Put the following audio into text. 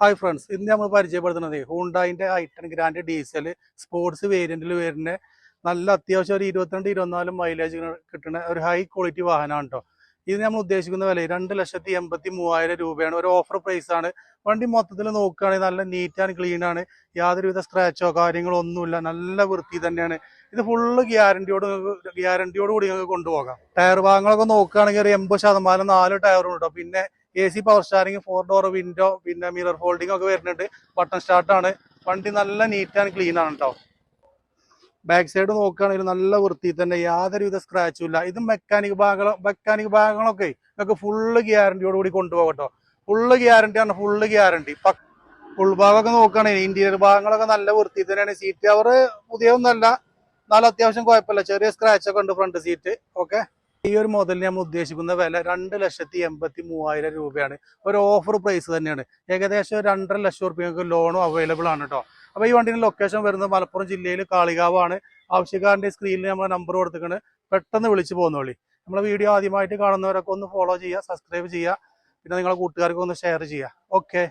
Hi friends ഇന്ന് നമ്മൾ പരിചയപ്പെടുത്തുന്നത് ഹൂണ്ടായിന്റെ i ten grand diesel sports വേരിയന്റിൽ വരുന്ന നല്ല അത്യാവശ്യം ഒരു ഇരുപത്തിരണ്ട് ഇരുപത്തിനാല് മൈലേജ് കിട്ടുന്ന ഒരു ഹൈ ക്വാളിറ്റി വാഹനമാണ് കേട്ടോ ഇത് നമ്മൾ ഉദ്ദേശിക്കുന്ന വില രണ്ട് ലക്ഷത്തി എൺപത്തി മൂവായിരം രൂപയാണ്. ഒരു ഓഫർ പ്രൈസ് ആണ്. വണ്ടി മൊത്തത്തിൽ നോക്കുകയാണെങ്കിൽ നല്ല നീറ്റ് ആൻഡ് ക്ലീൻ ആണ്. യാതൊരുവിധ സ്ക്രാച്ചോ കാര്യങ്ങളോ ഒന്നുമില്ല. നല്ല വൃത്തി തന്നെയാണ്. ഇത് ഫുള്ള് ഗ്യാരണ്ടിയോട് ഗ്യാരണ്ടിയോട് കൂടി നിങ്ങൾക്ക് കൊണ്ടുപോകാം. ടയർ ഭാഗങ്ങളൊക്കെ നോക്കുകയാണെങ്കിൽ ഒരു എൺപത് ശതമാനം നാല് ടയറും ഉണ്ടോ പിന്നെ A C power steering four door window പിന്നെ മിറർ ഫോൾഡിംഗ് ഒക്കെ വരുന്നുണ്ട്. ബട്ടൺ സ്റ്റാർട്ടാണ് വണ്ടി നല്ല നീറ്റ് ആൻഡ് ക്ലീൻ ആണ് കേട്ടോ ബാക്ക് സൈഡ് നോക്കുകയാണെങ്കിൽ നല്ല വൃത്തി തന്നെ യാതൊരുവിധ സ്ക്രാച്ചും ഇല്ല. ഇത് മെക്കാനിക് ഭാഗങ്ങൾ മെക്കാനിക് ഭാഗങ്ങളൊക്കെ നിങ്ങൾക്ക് ഫുള്ള് ഗ്യാരണ്ടിയോട് കൂടി ഫുള്ള് ഗ്യാരണ്ടി ആണ് ഫുള്ള് ഗ്യാരണ്ടി ഫുൾ ഭാഗമൊക്കെ നോക്കുകയാണെങ്കിൽ ഇന്റീരിയർ ഭാഗങ്ങളൊക്കെ നല്ല വൃത്തി തന്നെയാണ്. സീറ്റ് കവർ പുതിയൊന്നല്ല നല്ല അത്യാവശ്യം കുഴപ്പമില്ല. ചെറിയ സ്ക്രാച്ച് ഒക്കെ ഉണ്ട് ഫ്രണ്ട് സീറ്റ് ഓക്കെ ഈ ഒരു മോഡലിന് നമ്മൾ ഉദ്ദേശിക്കുന്ന വില രണ്ട് ലക്ഷത്തി എൺപത്തി മൂവായിരം രൂപയാണ്. ഒരു ഓഫർ പ്രൈസ് തന്നെയാണ്. ഏകദേശം രണ്ടര ലക്ഷം റുപ്യക്ക് ലോണും അവൈലബിൾ ആണ് കേട്ടോ. അപ്പോൾ ഈ വണ്ടിയുടെ ലൊക്കേഷൻ വരുന്നത് മലപ്പുറം ജില്ലയിൽ കാളികാവാണ്. ആവശ്യക്കാരന്റെ സ്ക്രീനിൽ നമ്മൾ നമ്പർ കൊടുത്തിട്ടുണ്ട് പെട്ടെന്ന് വിളിച്ചു പോകുന്നോളി നമ്മളെ വീഡിയോ ആദ്യമായിട്ട് കാണുന്നവരൊക്കെ ഒന്ന് ഫോളോ ചെയ്യുക സബ്സ്ക്രൈബ് ചെയ്യുക. പിന്നെ നിങ്ങളെ കൂട്ടുകാർക്കൊന്ന് ഷെയർ ചെയ്യുക. ഓക്കെ